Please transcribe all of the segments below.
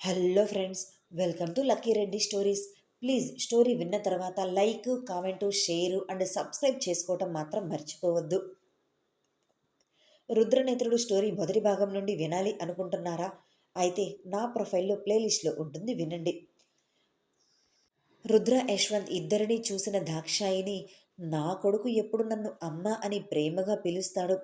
Hello friends welcome to lucky Reddy stories. Please story విన్న తర్వాత like comment share and subscribe చేసుకోవటం మాత్రం మర్చిపోవద్దు. రుద్రనేత్రుడు స్టోరీ మొదటి భాగం నుండి వినాలి అనుకుంటున్నారా? అయితే నా ప్రొఫైల్లో ప్లేలిస్ట్లో ఉంటుంది వినండి. రుద్ర యశ్వంత్ ఇద్దరిని చూసిన దాక్షాయిని నా కొడుకు ఎప్పుడు నన్ను అమ్మ అని ప్రేమగా పిలుస్తాడు.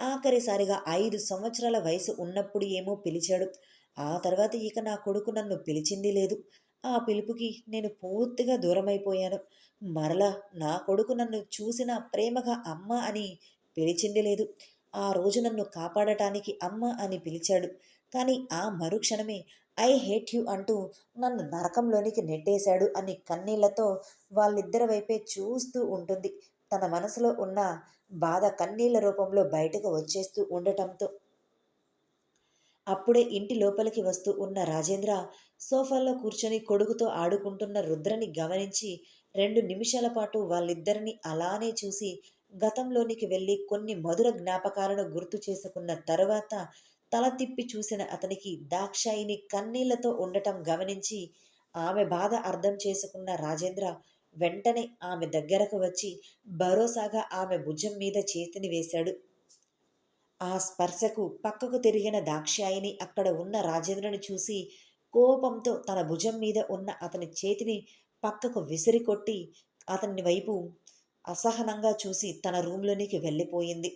ఆఖరిసారిగా ఐదు సంవత్సరాల వయసు ఉన్నప్పుడు ఏమో పిలిచాడు. ఆ తర్వాత ఇక నా కొడుకు నన్ను పిలిచింది లేదు. ఆ పిలుపుకి నేను పూర్తిగా దూరమైపోయాను. మరలా నా కొడుకు నన్ను చూసిన ప్రేమగా అమ్మ అని పిలిచింది లేదు. ఆ రోజు నన్ను కాపాడటానికి అమ్మ అని పిలిచాడు. కానీ ఆ మరుక్షణమే ఐ హేట్ యు అంటూ నన్ను నరకంలోనికి నెట్టేశాడు అని కన్నీళ్ళతో వాళ్ళిద్దరి వైపే చూస్తూ ఉంటుంది. తన మనసులో ఉన్న బాధ కన్నీళ్ళ రూపంలో బయటకు వచ్చేస్తూ ఉండటంతో అప్పుడే ఇంటి లోపలికి వస్తూ ఉన్న రాజేంద్ర సోఫాలో కూర్చొని కొడుకుతో ఆడుకుంటున్న రుద్రని గమనించి రెండు నిమిషాల పాటు వాళ్ళిద్దరిని అలానే చూసి గతంలోనికి వెళ్ళి కొన్ని మధుర జ్ఞాపకాలను గుర్తు చేసుకున్న తరువాత తల తిప్పి చూసిన అతనికి దాక్షాయిని కన్నీళ్ళతో ఉండటం గమనించి ఆమె బాధ అర్థం చేసుకున్న రాజేంద్ర వెంటనే ఆమె దగ్గరకు వచ్చి భరోసాగా ఆమె భుజం మీద చేతిని వేశాడు. ఆ స్పర్శకు పక్కకు తిరిగిన దాక్షాయిని అక్కడ ఉన్న రాజేంద్రను చూసి కోపంతో తన భుజం మీద ఉన్న అతని చేతిని పక్కకు విసిరి కొట్టి అతని వైపు అసహనంగా చూసి తన రూంలోనికి వెళ్ళిపోయింది.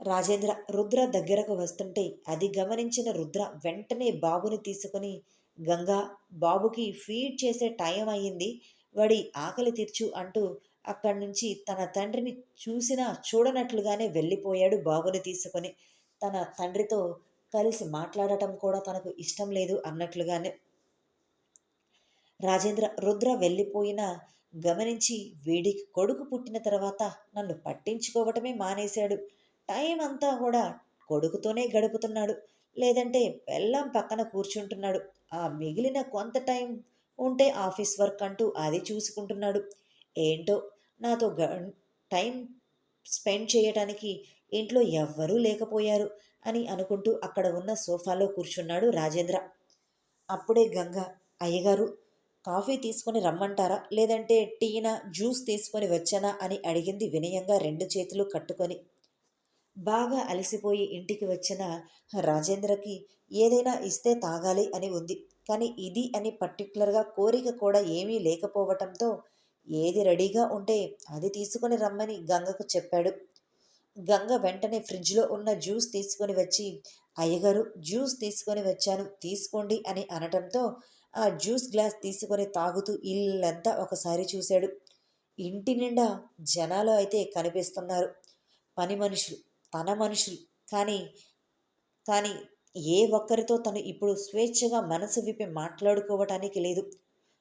రాజేంద్ర రుద్ర దగ్గరకు వస్తుంటే అది గమనించిన రుద్ర వెంటనే బాబుని తీసుకుని గంగా బాబుకి ఫీడ్ చేసే టైం అయ్యింది వాడి ఆకలి తీర్చు అంటూ అక్కడి నుంచి తన తండ్రిని చూసినా చూడనట్లుగానే వెళ్ళిపోయాడు బాబుని తీసుకొని. తన తండ్రితో కలిసి మాట్లాడటం కూడా తనకు ఇష్టం లేదు అన్నట్లుగానే. రాజేంద్ర రుద్ర వెళ్ళిపోయినా గమనించి వీడికి కొడుకు పుట్టిన తర్వాత నన్ను పట్టించుకోవటమే మానేశాడు. టైం అంతా కూడా కొడుకుతోనే గడుపుతున్నాడు. లేదంటే బెల్లం పక్కన కూర్చుంటున్నాడు. ఆ మిగిలిన కొంత టైం ఉంటే ఆఫీస్ వర్క్ అంటూ అది చూసుకుంటున్నాడు. ఏంటో నాతో గ టైం స్పెండ్ చేయటానికి ఇంట్లో ఎవ్వరూ లేకపోయారు అని అనుకుంటూ అక్కడ ఉన్న సోఫాలో కూర్చున్నాడు రాజేంద్ర. అప్పుడే గంగ అయ్యగారు కాఫీ తీసుకొని రమ్మంటారా? లేదంటే టీనా జ్యూస్ తీసుకొని వచ్చానా? అని అడిగింది వినయంగా రెండు చేతులు కట్టుకొని. బాగా అలసిపోయి ఇంటికి వచ్చిన రాజేంద్రకి ఏదైనా ఇస్తే తాగాలి అని ఉంది. కానీ ఇది అని పర్టికులర్గా కోరిక కూడా ఏమీ లేకపోవటంతో ఏది రెడీగా ఉంటే అది తీసుకొని రమ్మని గంగకు చెప్పాడు. గంగ వెంటనే ఫ్రిడ్జ్లో ఉన్న జ్యూస్ తీసుకొని వచ్చి అయ్యగారు జ్యూస్ తీసుకొని వచ్చాను తీసుకోండి అని అనటంతో ఆ జ్యూస్ గ్లాస్ తీసుకొని తాగుతూ ఇల్లంతా ఒకసారి చూశాడు. ఇంటి నిండా జనాలు అయితే కనిపిస్తున్నారు. పని మనుషులు తన మనుషులు. కానీ కానీ ఏ ఒక్కరితో తను ఇప్పుడు స్వేచ్ఛగా మనసు విప్పి మాట్లాడుకోవటానికి లేదు.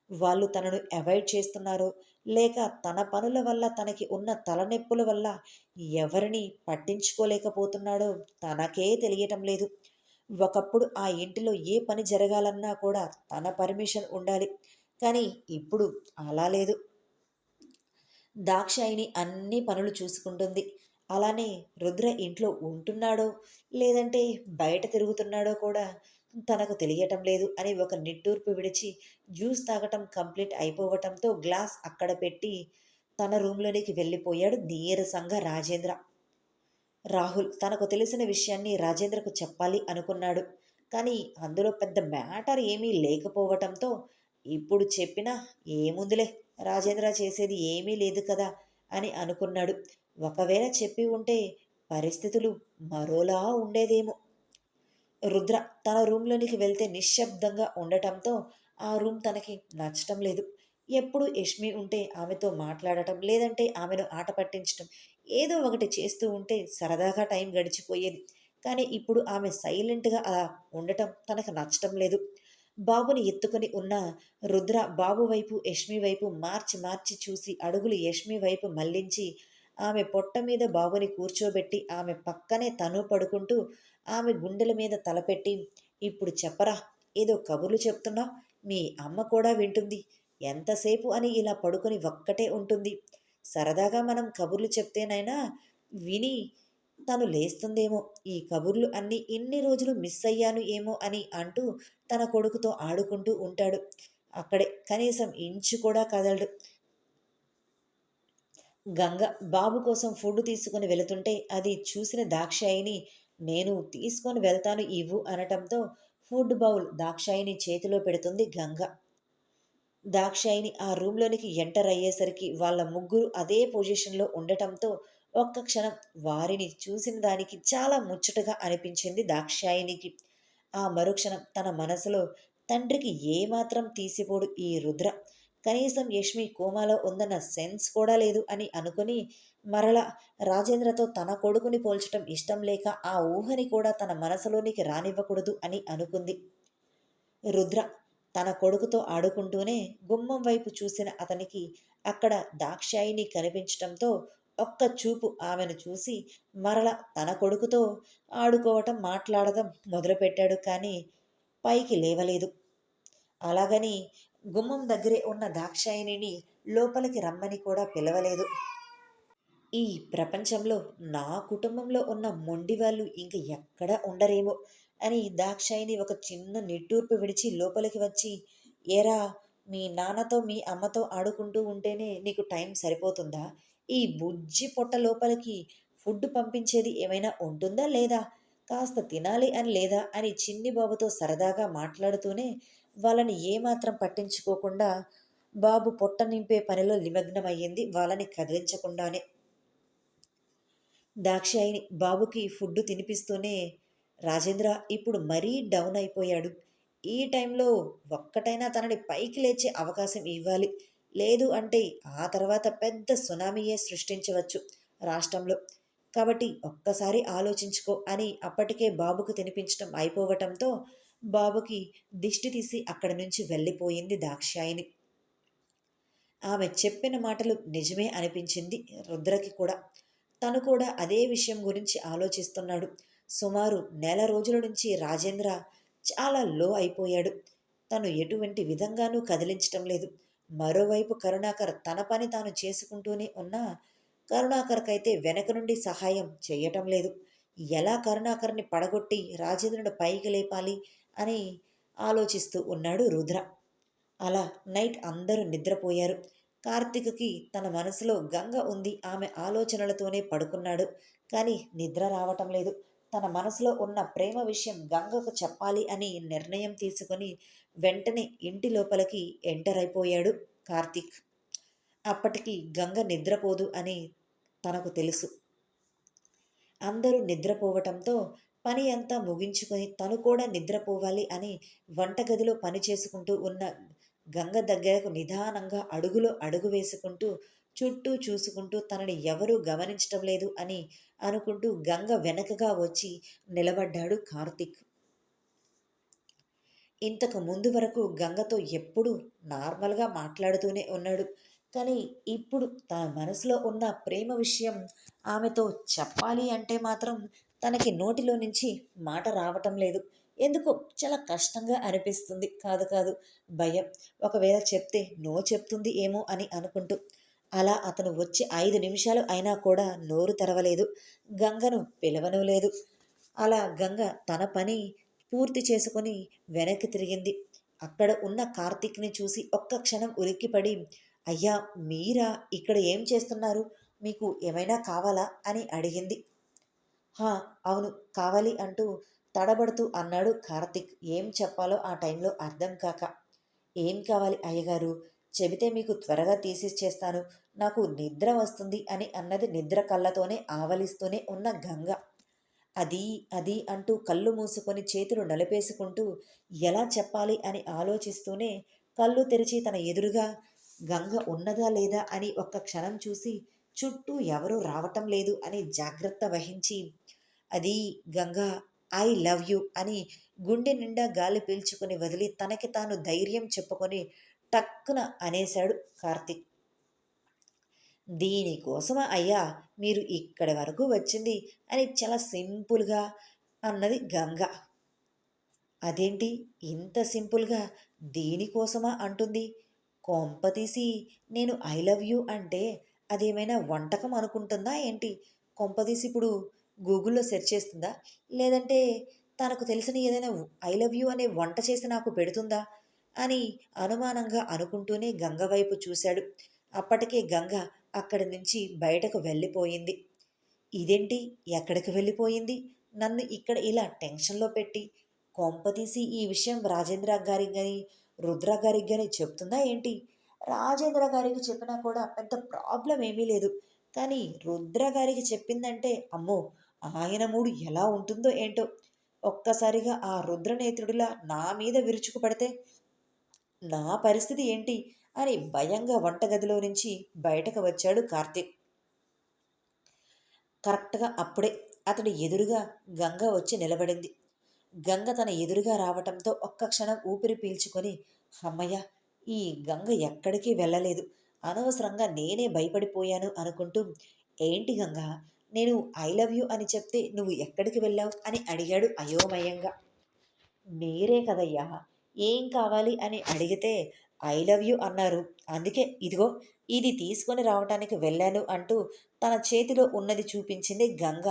వాళ్ళు తనను అవాయిడ్ చేస్తున్నారో లేక తన పనుల వల్ల తనకి ఉన్న తలనొప్పుల వల్ల ఎవరిని పట్టించుకోలేకపోతున్నాడో తనకే తెలియటం లేదు. ఒకప్పుడు ఆ ఇంటిలో ఏ పని జరగాలన్నా కూడా తన పర్మిషన్ ఉండాలి. కానీ ఇప్పుడు అలా లేదు. దాక్షాయిని అన్ని పనులు చూసుకుంటుంది. అలానే రుద్ర ఇంట్లో ఉంటున్నాడో లేదంటే బయట తిరుగుతున్నాడో కూడా తనకు తెలియటం లేదు అని ఒక నిట్టూర్పు విడిచి జ్యూస్ తాగటం కంప్లీట్ అయిపోవటంతో గ్లాస్ అక్కడ పెట్టి తన రూమ్లోనికి వెళ్ళిపోయాడు నీరసంగా రాజేంద్ర. రాహుల్ తనకు తెలిసిన విషయాన్ని రాజేంద్రకు చెప్పాలి అనుకున్నాడు. కానీ అందులో పెద్ద మ్యాటర్ ఏమీ లేకపోవటంతో ఇప్పుడు చెప్పినా ఏముందిలే రాజేంద్ర చేసేది ఏమీ లేదు కదా అని అనుకున్నాడు. ఒకవేళ చెప్పి ఉంటే పరిస్థితులు మరోలా ఉండేదేమో. రుద్ర తన రూమ్లోనికి వెళ్తే నిశ్శబ్దంగా ఉండటంతో ఆ రూమ్ తనకి నచ్చటం లేదు. ఎప్పుడు యష్మి ఉంటే ఆమెతో మాట్లాడటం లేదంటే ఆమెను ఆట పట్టించటం ఏదో ఒకటి చేస్తూ ఉంటే సరదాగా టైం గడిచిపోయేది. కానీ ఇప్పుడు ఆమె సైలెంట్గా అలా ఉండటం తనకు నచ్చటం లేదు. బాబుని ఎత్తుకొని ఉన్న రుద్ర బాబు వైపు యష్మి వైపు మార్చి మార్చి చూసి అడుగులు యష్మి వైపు మళ్ళించి ఆమె పొట్ట మీద బాబుని కూర్చోబెట్టి ఆమె పక్కనే తను పడుకుంటూ ఆమె గుండెల మీద తలపెట్టి ఇప్పుడు చెప్పరా ఏదో కబుర్లు చెప్తున్నా మీ అమ్మ కూడా వింటుంది. ఎంతసేపు అని ఇలా పడుకొని ఒక్కటే ఉంటుంది. సరదాగా మనం కబుర్లు చెప్తేనైనా విని తను లేస్తుందేమో. ఈ కబుర్లు అన్నీ ఇన్ని రోజులు మిస్ అయ్యాను ఏమో అని అంటూ తన కొడుకుతో ఆడుకుంటూ ఉంటాడు. అక్కడే కనీసం ఇంచు కూడా కదలడు. గంగ బాబు కోసం ఫుడ్ తీసుకుని వెళుతుంటే అది చూసిన దాక్షాయిని నేను తీసుకొని వెళ్తాను ఇవ్వు అనటంతో ఫుడ్ బౌల్ దాక్షాయిని చేతిలో పెడుతుంది గంగ. దాక్షాయిని ఆ రూమ్లోనికి ఎంటర్ అయ్యేసరికి వాళ్ళ ముగ్గురు అదే పొజిషన్లో ఉండటంతో ఒక్క క్షణం వారిని చూసిన దానికి చాలా ముచ్చటగా అనిపించింది దాక్షాయినికి. ఆ మరుక్షణం తన మనసులో తండ్రికి ఏమాత్రం తీసిపోడు ఈ రుద్ర. కనీసం యష్మి కోమాలో ఉందన్న సెన్స్ కూడా లేదు అని అనుకుని మరల రాజేంద్రతో తన కొడుకుని పోల్చటం ఇష్టం లేక ఆ ఊహని కూడా తన మనసులోనికి రానివ్వకూడదు అని అనుకుంది. రుద్ర తన కొడుకుతో ఆడుకుంటూనే గుమ్మం వైపు చూసిన అతనికి అక్కడ దాక్షాయిని కనిపించటంతో ఒక్క చూపు ఆమెను చూసి మరల తన కొడుకుతో ఆడుకోవటం మాట్లాడటం మొదలుపెట్టాడు కానీ పైకి లేవలేదు. అలాగని గుమ్మం దగ్గరే ఉన్న దాక్షాయిని లోపలికి రమ్మని కూడా పిలవలేదు. ఈ ప్రపంచంలో నా కుటుంబంలో ఉన్న మొండి వాళ్ళు ఇంక ఎక్కడ ఉండరేమో అని దాక్షాయిని ఒక చిన్న నిట్టూర్పు విడిచి లోపలికి వచ్చి ఏరా మీ నాన్నతో మీ అమ్మతో ఆడుకుంటూ ఉంటేనే నీకు టైం సరిపోతుందా? ఈ బుజ్జి పొట్ట లోపలికి ఫుడ్ పంపించేది ఏమైనా ఉంటుందా లేదా? కాస్త తినాలి అని లేదా? అని చిన్ని బాబుతో సరదాగా మాట్లాడుతూనే వాళ్ళని ఏమాత్రం పట్టించుకోకుండా బాబు పొట్ట నింపే పనిలో నిమగ్నమయ్యింది. వాళ్ళని కదిలించకుండానే. దాక్షాయిని బాబుకి ఫుడ్ తినిపిస్తూనే రాజేంద్ర ఇప్పుడు మరీ డౌన్ అయిపోయాడు. ఈ టైంలో ఒక్కటైనా తనని పైకి లేచే అవకాశం ఇవ్వాలి. లేదు అంటే ఆ తర్వాత పెద్ద సునామీయే సృష్టించవచ్చు రాష్ట్రంలో. కాబట్టి ఒక్కసారి ఆలోచించుకో అని అప్పటికే బాబుకు తినిపించడం అయిపోవటంతో బాబుకి దిష్టి తీసి అక్కడి నుంచి వెళ్ళిపోయింది దాక్షాయిని ఆమె చెప్పిన మాటలు నిజమే అనిపించింది రుద్రకి కూడా. తను కూడా అదే విషయం గురించి ఆలోచిస్తున్నాడు. సుమారు నెల రోజుల నుంచి రాజేంద్ర చాలా లో అయిపోయాడు. తను ఎటువంటి విధంగానూ కదిలించటం లేదు. మరోవైపు కరుణాకర్ తన పని తాను చేసుకుంటూనే ఉన్నా కరుణాకర్కైతే వెనక నుండి సహాయం చేయటం లేదు. ఎలా కరుణాకర్ని పడగొట్టి రాజేంద్రుడు పైకి లేపాలి? అని ఆలోచిస్తూ ఉన్నాడు రుద్ర. అలా నైట్ అందరూ నిద్రపోయారు. కార్తీక్కి తన మనసులో గంగ ఉంది. ఆమె ఆలోచనలతోనే పడుకున్నాడు. కానీ నిద్ర రావటం లేదు. తన మనసులో ఉన్న ప్రేమ విషయం గంగకు చెప్పాలి అని నిర్ణయం తీసుకొని వెంటనే ఇంటి లోపలికి ఎంటర్ అయిపోయాడు కార్తీక్. అప్పటికి గంగ నిద్రపోదు అని తనకు తెలుసు. అందరూ నిద్రపోవటంతో పని అంతా ముగించుకొని తను కూడా నిద్రపోవాలి అని వంటగదిలో పని చేసుకుంటూ ఉన్న గంగ దగ్గరకు నిదానంగా అడుగులో అడుగు వేసుకుంటూ చుట్టూ చూసుకుంటూ తనని ఎవరూ గమనించటం లేదు అని అనుకుంటూ గంగ వెనకగా వచ్చి నిలబడ్డాడు కార్తిక్. ఇంతకు ముందు వరకు గంగతో ఎప్పుడూ నార్మల్గా మాట్లాడుతూనే ఉన్నాడు. కానీ ఇప్పుడు తన మనసులో ఉన్న ప్రేమ విషయం ఆమెతో చెప్పాలి అంటే మాత్రం తనకి నోటిలో నుంచి మాట రావటం లేదు. ఎందుకో చాలా కష్టంగా అనిపిస్తుంది. కాదు కాదు. భయం. ఒకవేళ చెప్తే నో చెప్తుంది ఏమో అని అనుకుంటూ. అలా అతను వచ్చి ఐదు నిమిషాలు అయినా కూడా నోరు తెరవలేదు. గంగను పిలవను లేదు. అలా గంగ తన పని పూర్తి చేసుకొని వెనక్కి తిరిగింది. అక్కడ ఉన్న కార్తీక్ని చూసి ఒక్క క్షణం ఉలిక్కిపడి అయ్యా మీరా? ఇక్కడ ఏం చేస్తున్నారు? మీకు ఏమైనా కావాలా? అని అడిగింది. హా అవును కావాలి అంటూ తడబడుతూ అన్నాడు కార్తిక్. ఏం చెప్పాలో ఆ టైంలో అర్థం కాక. ఏం కావాలి అయ్యగారు? చెబితే మీకు త్వరగా తీసిచ్చేస్తాను. నాకు నిద్ర వస్తుంది అని అన్నది నిద్ర కళ్ళతోనే ఆవలిస్తూనే ఉన్న గంగ. అది అది అంటూ కళ్ళు మూసుకొని చేతులు నలిపేసుకుంటూ ఎలా చెప్పాలి అని ఆలోచిస్తూనే కళ్ళు తెరిచి తన ఎదురుగా గంగ ఉన్నదా లేదా అని ఒక్క క్షణం చూసి చుట్టూ ఎవరూ రావటం లేదు అని జాగ్రత్త వహించి అది గంగా ఐ లవ్ యూ అని గుండె నిండా గాలి పీల్చుకుని వదిలి తనకి తాను ధైర్యం చెప్పుకొని టక్కున అనేశాడు కార్తిక్. దీనికోసమా అయ్యా మీరు ఇక్కడి వరకు వచ్చింది అని చాలా సింపుల్గా అన్నది గంగ. అదేంటి ఇంత సింపుల్గా దీనికోసమా అంటుంది. కొంపతీసి నేను ఐ లవ్ యూ అంటే అదేమైనా వంటకం అనుకుంటుందా ఏంటి కొంపదీసి ఇప్పుడు గూగుల్‌లో సెర్చ్ చేస్తుందా? లేదంటే తనకు తెలిసిన ఏదైనా ఐ లవ్ యూ అనే వంట చేసి నాకు పెడుతుందా? అని అనుమానంగా అనుకుంటూనే గంగ వైపు చూశాడు. అప్పటికే గంగ అక్కడి నుంచి బయటకు వెళ్ళిపోయింది. ఇదేంటి ఎక్కడికి వెళ్ళిపోయింది? నన్ను ఇక్కడ ఇలా టెన్షన్‌లో పెట్టి, కొంపతీసి ఈ విషయం రాజేంద్ర గారికి కానీ రుద్ర గారికి కానీ చెప్తుందా ఏంటి? రాజేంద్ర గారికి చెప్పినా కూడా పెద్ద ప్రాబ్లం ఏమీ లేదు. కానీ రుద్ర గారికి చెప్పిందంటే అమ్మో! ఆయన మూడు ఎలా ఉంటుందో ఏంటో! ఒక్కసారిగా ఆ రుద్రనేత్రుడిలా నా మీద విరుచుకుపడితే నా పరిస్థితి ఏంటి? అని భయంగా వంటగదిలో నుంచి బయటకు వచ్చాడు కార్తీక్. కరెక్ట్‌గా అప్పుడే అతడి ఎదురుగా గంగ వచ్చి నిలబడింది. గంగ తన ఎదురుగా రావటంతో ఒక్క క్షణం ఊపిరి పీల్చుకొని హమ్మయ్య! ఈ గంగ ఎక్కడికి వెళ్ళలేదు. అనవసరంగా నేనే భయపడిపోయాను అనుకుంటూ ఏంటి గంగా నేను ఐ లవ్ యూ అని చెప్తే నువ్వు ఎక్కడికి వెళ్ళావు? అని అడిగాడు అయోమయంగా. మీరే కదయ్యా! ఏం కావాలి అని అడిగితే ఐ లవ్ యూ అన్నారు. అందుకే ఇదిగో ఇది తీసుకొని రావటానికి వెళ్ళాను అంటూ తన చేతిలో ఉన్నది చూపించింది గంగ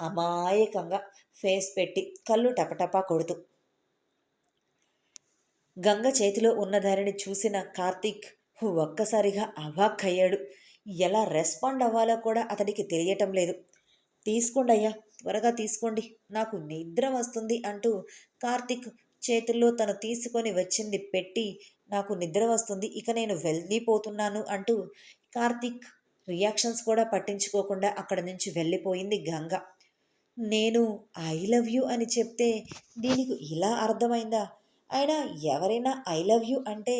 అమాయకంగా ఫేస్ పెట్టి కళ్ళు టపటపా కొడుతూ. గంగ చేతిలో ఉన్నదానిని చూసిన కార్తీక్ ఒక్కసారిగా అవాక్కయ్యాడు. ఎలా రెస్పాండ్ అవ్వాలో కూడా అతడికి తెలియటం లేదు. తీసుకోండి అయ్యా త్వరగా తీసుకోండి నాకు నిద్ర వస్తుంది అంటూ కార్తీక్ చేతుల్లో తను తీసుకొని వచ్చింది పెట్టి నాకు నిద్ర వస్తుంది ఇక నేను వెళ్ళిపోతున్నాను అంటూ కార్తీక్ రియాక్షన్స్ కూడా పట్టించుకోకుండా అక్కడ నుంచి వెళ్ళిపోయింది గంగ నేను ఐ లవ్ యూ అని చెప్తే దీనికి ఇలా అర్థమైందా అయినా ఎవరైనా ఐ లవ్ యూ అంటే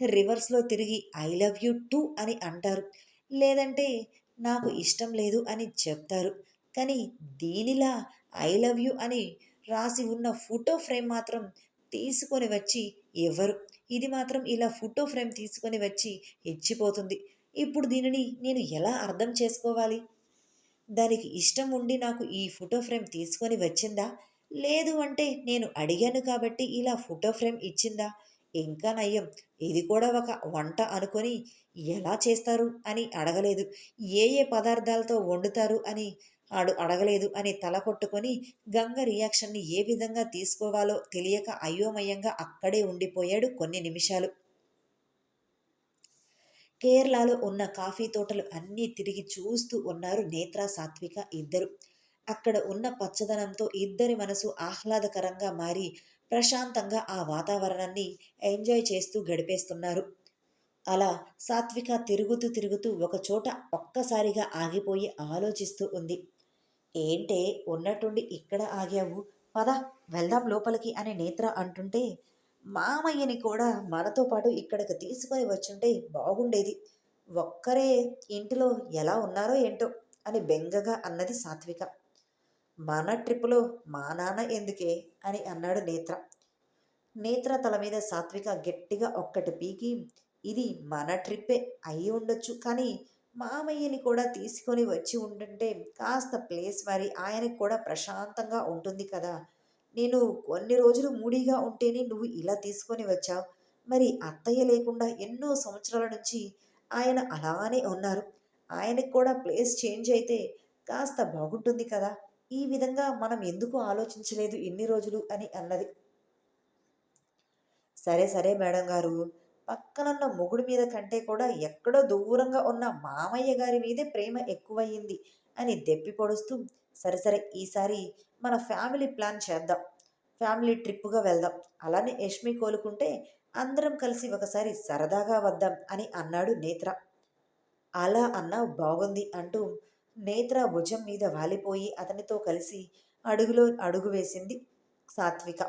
రివర్స్లో తిరిగి ఐ లవ్ యూ టూ అని అంటారు. లేదంటే నాకు ఇష్టం లేదు అని చెప్తారు. కానీ దీనిలా ఐ లవ్ యూ అని రాసి ఉన్న ఫోటో ఫ్రేమ్ మాత్రం తీసుకొని వచ్చి ఎవరు ఇది మాత్రం ఇలా ఫోటో ఫ్రేమ్ తీసుకొని వచ్చి ఇచ్చిపోతుంది ఇప్పుడు దీనిని నేను ఎలా అర్థం చేసుకోవాలి? దానికి ఇష్టం ఉండి నాకు ఈ ఫోటో ఫ్రేమ్ తీసుకొని వచ్చిందా? లేదు అంటే నేను అడిగాను కాబట్టి ఇలా ఫోటో ఫ్రేమ్ ఇచ్చిందా? ఇంకా నయ్యం ఇది కూడా ఒక వంట అనుకొని ఎలా చేస్తారు అని అడగలేదు. ఏ ఏ పదార్థాలతో వండుతారు అని ఆడు అడగలేదు అని తల కొట్టుకొని గంగ రియాక్షన్ని ఏ విధంగా తీసుకోవాలో తెలియక అయోమయంగా అక్కడే ఉండిపోయాడు కొన్ని నిమిషాలు. కేరళలో ఉన్న కాఫీ తోటలు అన్నీ తిరిగి చూస్తూ ఉన్నారు నేత్ర సాత్విక ఇద్దరు. అక్కడ ఉన్న పచ్చదనంతో ఇద్దరి మనసు ఆహ్లాదకరంగా మారి ప్రశాంతంగా ఆ వాతావరణాన్ని ఎంజాయ్ చేస్తూ గడిపేస్తున్నారు. అలా సాత్విక తిరుగుతూ తిరుగుతూ ఒకచోట ఒక్కసారిగా ఆగిపోయి ఆలోచిస్తూ ఉంది. ఏంటే ఉన్నట్టుండి ఇక్కడ ఆగావు? పద వెళ్దాం లోపలికి అని నేత్ర అంటుంటే మామయ్యని కూడా మనతో పాటు ఇక్కడికి తీసుకొని వచ్చుంటే బాగుండేది. ఒక్కరే ఇంటిలో ఎలా ఉన్నారో ఏంటో అని బెంగగా అన్నది సాత్విక. మన ట్రిప్పులో మా నాన్న ఎందుకే? అని అన్నాడు నేత్ర. నేత్ర తల మీద సాత్విక గట్టిగా ఒక్కటి పీకి ఇది మన ట్రిప్పే అయి ఉండొచ్చు కానీ మామయ్యని కూడా తీసుకొని వచ్చి ఉంటుంటే కాస్త ప్లేస్ మరి ఆయనకు కూడా ప్రశాంతంగా ఉంటుంది కదా. నేను కొన్ని రోజులు మూడీగా ఉంటేనే నువ్వు ఇలా తీసుకొని వచ్చావు. మరి అత్తయ్య లేకుండా ఎన్నో సంవత్సరాల నుంచి ఆయన అలానే ఉన్నారు. ఆయనకు కూడా ప్లేస్ చేంజ్ అయితే కాస్త బాగుంటుంది కదా. ఈ విధంగా మనం ఎందుకు ఆలోచించలేదు ఇన్ని రోజులు అని అన్నది. సరే సరే మేడం గారు. పక్కనున్న మొగుడు మీద కంటే కూడా ఎక్కడో దూరంగా ఉన్న మామయ్య గారి మీదే ప్రేమ ఎక్కువయ్యింది అని దెప్పి పొడుస్తూ సరే సరే ఈసారి మన ఫ్యామిలీ ప్లాన్ చేద్దాం. ఫ్యామిలీ ట్రిప్గా వెళ్దాం. అలానే యష్మి కోలుకుంటే అందరం కలిసి ఒకసారి సరదాగా వద్దాం అని అన్నాడు నేత్ర. అలా అన్నా బాగుంది అంటూ నేత్ర భుజం మీద వాలిపోయి అతనితో కలిసి అడుగులో అడుగు వేసింది సాత్విక.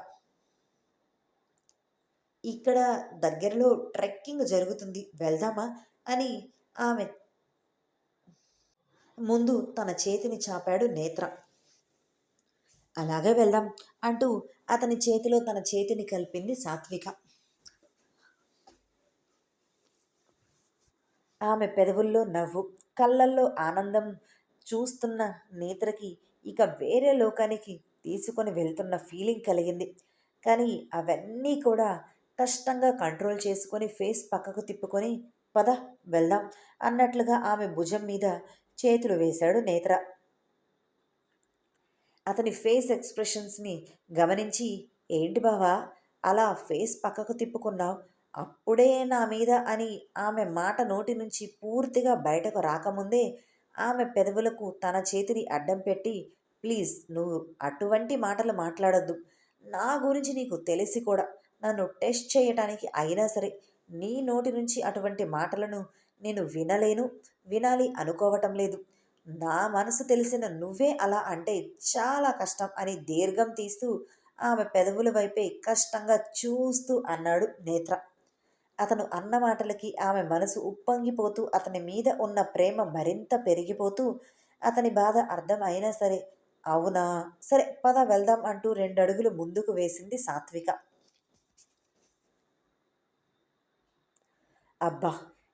ఇక్కడ దగ్గరలో ట్రెక్కింగ్ జరుగుతుంది వెళ్దామా? అని ఆమె ముందు తన చేతిని చాపాడు నేత్ర. అలాగే వెళ్దాం అంటూ అతని చేతిలో తన చేతిని కలిపింది సాత్విక. ఆమె పెదవుల్లో నవ్వు కళ్ళల్లో ఆనందం చూస్తున్న నేత్రకి ఇక వేరే లోకానికి తీసుకొని వెళ్తున్న ఫీలింగ్ కలిగింది. కానీ అవన్నీ కూడా కష్టంగా కంట్రోల్ చేసుకొని ఫేస్ పక్కకు తిప్పుకొని పద వెళ్దాం అన్నట్లుగా ఆమె భుజం మీద చేతులు వేశాడు నేత్ర. అతని ఫేస్ ఎక్స్ప్రెషన్స్ని గమనించి ఏంటి బావా అలా ఫేస్ పక్కకు తిప్పుకున్నావు? అప్పుడే నా మీద అని ఆమె మాట నోటి నుంచి పూర్తిగా బయటకు రాకముందే ఆమె పెదవులకు తన చేతిని అడ్డం పెట్టి ప్లీజ్ నువ్వు అటువంటి మాటలు మాట్లాడొద్దు. నా గురించి నీకు తెలిసి కూడా నన్ను టెస్ట్ చేయటానికి అయినా సరే నీ నోటి నుంచి అటువంటి మాటలను నేను వినలేను వినాలి అనుకోవటం లేదు. నా మనసు తెలిసిన నువ్వే అలా అంటే చాలా కష్టం అని దీర్ఘం తీస్తూ ఆమె పెదవుల వైపే కష్టంగా చూస్తూ అన్నాడు నేత్ర. అతను అన్న మాటలకి ఆమె మనసు ఉప్పొంగిపోతూ అతని మీద ఉన్న ప్రేమ మరింత పెరిగిపోతూ అతని బాధ అర్థం అయినా సరే అవునా? సరే పద వెళ్దాం అంటూ రెండు అడుగులు ముందుకు వేసింది సాత్విక. అబ్బా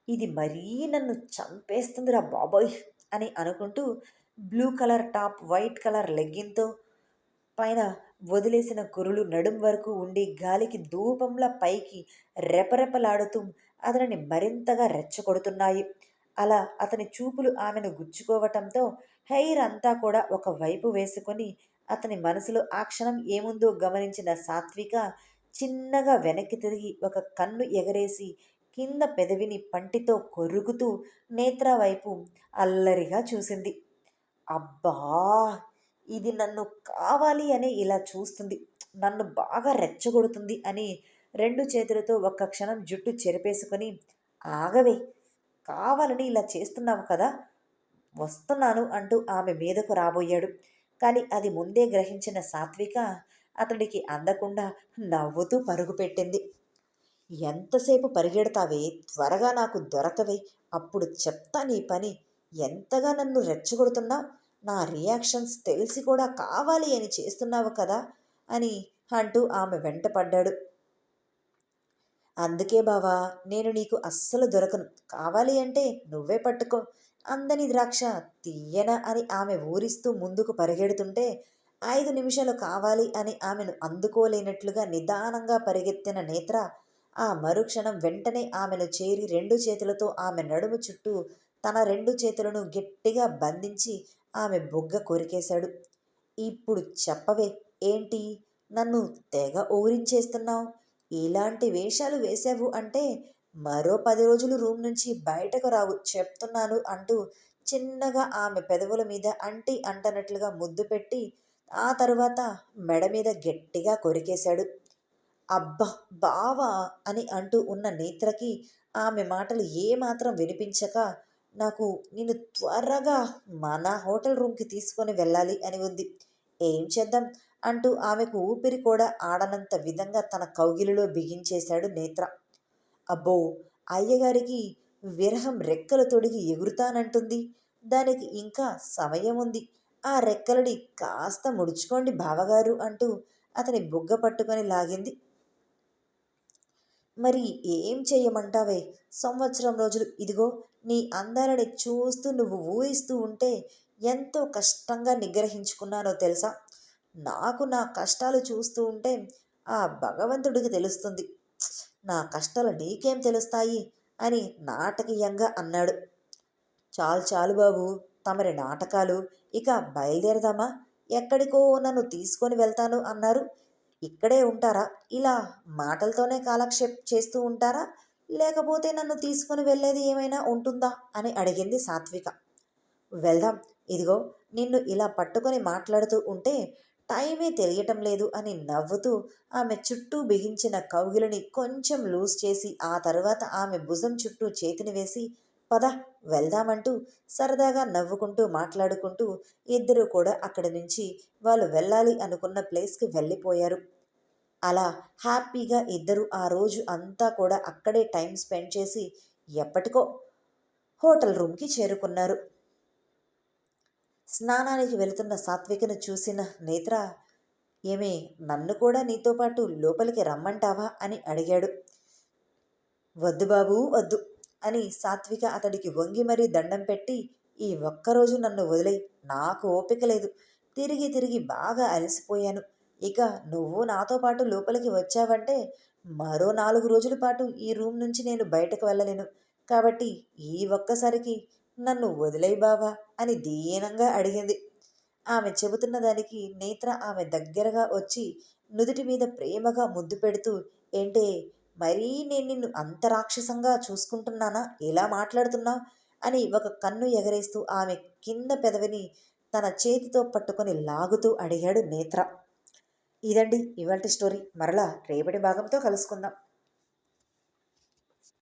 ఇది మరీ నన్ను చంపేస్తుందిరా బాబోయ్! అని అనుకుంటూ blue colour top white colour లెగ్గింగ్తో పైన వదిలేసిన కురులు నడుం వరకు ఉండి గాలికి ధూపంలా పైకి రెపరెపలాడుతూ అతనిని మరింతగా రెచ్చగొడుతున్నాయి. అలా అతని చూపులు ఆమెను గుచ్చుకోవటంతో హెయిర్ అంతా కూడా ఒక వైపు వేసుకొని అతని మనసులో ఆ క్షణం ఏముందో గమనించిన సాత్విక చిన్నగా వెనక్కి తిరిగి ఒక కన్ను ఎగరేసి కింద పెదవిని పంటితో కొరుకుతూ నేత్ర వైపు అల్లరిగా చూసింది. అబ్బా! ఇది నన్ను కావాలి అని ఇలా చూస్తుంది. నన్ను బాగా రెచ్చగొడుతుంది అని రెండు చేతులతో ఒక్క క్షణం జుట్టు చెరిపేసుకొని ఆగవే కావాలని ఇలా చేస్తున్నావు కదా వస్తున్నాను అంటూ ఆమె మీదకు రాబోయాడు. కానీ అది ముందే గ్రహించిన సాత్విక అతడికి అందకుండా నవ్వుతూ పరుగు పెట్టింది. ఎంతసేపు పరిగెడతావే? త్వరగా నాకు దొరకవే. అప్పుడు చెప్తా నీ పని. ఎంతగా నన్ను రెచ్చగొడుతున్నావు? నా రియాక్షన్స్ తెలిసి కూడా కావాలి అని చేస్తున్నావు కదా అని అంటూ ఆమె వెంట పడ్డాడు. అందుకే బావా నేను నీకు అస్సలు దొరకను. కావాలి అంటే నువ్వే పట్టుకో. అందని ద్రాక్ష తీయన అని ఆమె ఊరిస్తూ ముందుకు పరిగెడుతుంటే ఐదు నిమిషాలు కావాలి అని ఆమెను అందుకోలేనట్లుగా నిదానంగా పరిగెత్తిన నేత్ర ఆ మరుక్షణం వెంటనే ఆమెను చేరి రెండు చేతులతో ఆమె నడుము చుట్టూ తన రెండు చేతులను గట్టిగా బంధించి ఆమె బొగ్గ కొరికేశాడు. ఇప్పుడు చెప్పవే ఏంటి? నన్ను తెగ ఓరించేస్తున్నావు ఇలాంటి వేషాలు వేశావు అంటే మరో పది రోజులు రూమ్ నుంచి బయటకు రావు చెప్తున్నాను అంటూ చిన్నగా ఆమె పెదవుల మీద అంటి అంటనట్లుగా ముద్దు పెట్టి ఆ తరువాత మెడ మీద గట్టిగా కొరికేశాడు. అబ్బా బావా అని అంటూ ఉన్న నేత్రకి ఆమె మాటలు ఏమాత్రం వినిపించక నాకు నేను త్వరగా మన హోటల్ రూమ్కి తీసుకొని వెళ్ళాలి అని ఉంది. ఏం చేద్దాం? అంటూ ఆమెకు ఊపిరి కూడా ఆడనంత విధంగా తన కౌగిలిలో బిగించేశాడు నేత్ర. అబ్బో! అయ్యగారికి విరహం రెక్కలు తొడిగి ఎగురుతానంటుంది. దానికి ఇంకా సమయం ఉంది. ఆ రెక్కలని కాస్త ముడుచుకోండి బావగారు అంటూ అతని బుగ్గ పట్టుకొని లాగింది. మరి ఏం చెయ్యమంటావే? సంవత్సరం రోజులు. ఇదిగో నీ అందాలని చూస్తూ నువ్వు ఊహిస్తూ ఉంటే ఎంతో కష్టంగా నిగ్రహించుకున్నానో తెలుసా? నాకు నా కష్టాలు చూస్తూ ఉంటే ఆ భగవంతుడికి తెలుస్తుంది. నా కష్టాలు నీకేం తెలుస్తాయి? అని నాటకీయంగా అన్నాడు. చాలు చాలు బాబు తమరి నాటకాలు. ఇక బయలుదేరదామా? ఎక్కడికో నన్ను తీసుకొని వెళ్తాను అన్నారు. ఇక్కడే ఉంటారా? ఇలా మాటలతోనే కాలక్షేప్ చేస్తూ ఉంటారా? లేకపోతే నన్ను తీసుకుని వెళ్ళేది ఏమైనా ఉంటుందా? అని అడిగింది సాత్విక. వెళ్దాం ఇదిగో నిన్ను ఇలా పట్టుకొని మాట్లాడుతూ ఉంటే టైమే తెలియటం లేదు అని నవ్వుతూ ఆమె చుట్టూ బిగించిన కౌగిలిని కొంచెం లూజ్ చేసి ఆ తర్వాత ఆమె భుజం చుట్టూ చేతిని వేసి పద వెళ్దామంటూ సరదాగా నవ్వుకుంటూ మాట్లాడుకుంటూ ఇద్దరూ కూడా అక్కడి నుంచి వాళ్ళు వెళ్ళాలి అనుకున్న ప్లేస్కి వెళ్ళిపోయారు. అలా హ్యాపీగా ఇద్దరు ఆ రోజు అంతా కూడా అక్కడే టైం స్పెండ్ చేసి ఎప్పటికో హోటల్ రూమ్కి చేరుకున్నారు. స్నానానికి వెళుతున్న సాత్వికను చూసిన నేత్ర ఏమే నన్ను కూడా నీతో పాటు లోపలికి రమ్మంటావా? అని అడిగాడు. వద్దు బాబు వద్దు అని సాత్విక అతడికి వంగి మరీ దండం పెట్టి ఈ ఒక్కరోజు నన్ను వదిలే నాకు ఓపిక లేదు. తిరిగి తిరిగి బాగా అలసిపోయాను. ఇక నువ్వు నాతో పాటు లోపలికి వచ్చావంటే మరో నాలుగు రోజుల పాటు ఈ రూమ్ నుంచి నేను బయటకు వెళ్ళలేను. కాబట్టి ఈ ఒక్కసారికి నన్ను వదిలేయి బావా అని దీనంగా అడిగింది. ఆమె చెబుతున్న దానికి నేత్ర ఆమె దగ్గరగా వచ్చి నుదుటి మీద ప్రేమగా ముద్దు పెడుతూ ఏంటే మరీ నేను నిన్ను అంత రాక్షసంగా చూసుకుంటున్నానా? ఎలా మాట్లాడుతున్నావు అని ఒక కన్ను ఎగరేస్తూ ఆమె కింద పెదవిని తన చేతితో పట్టుకొని లాగుతూ అడిగాడు నేత్ర. ఇదండి ఇవాళ స్టోరీ. మరలా రేపటి భాగంతో కలుసుకుందాం.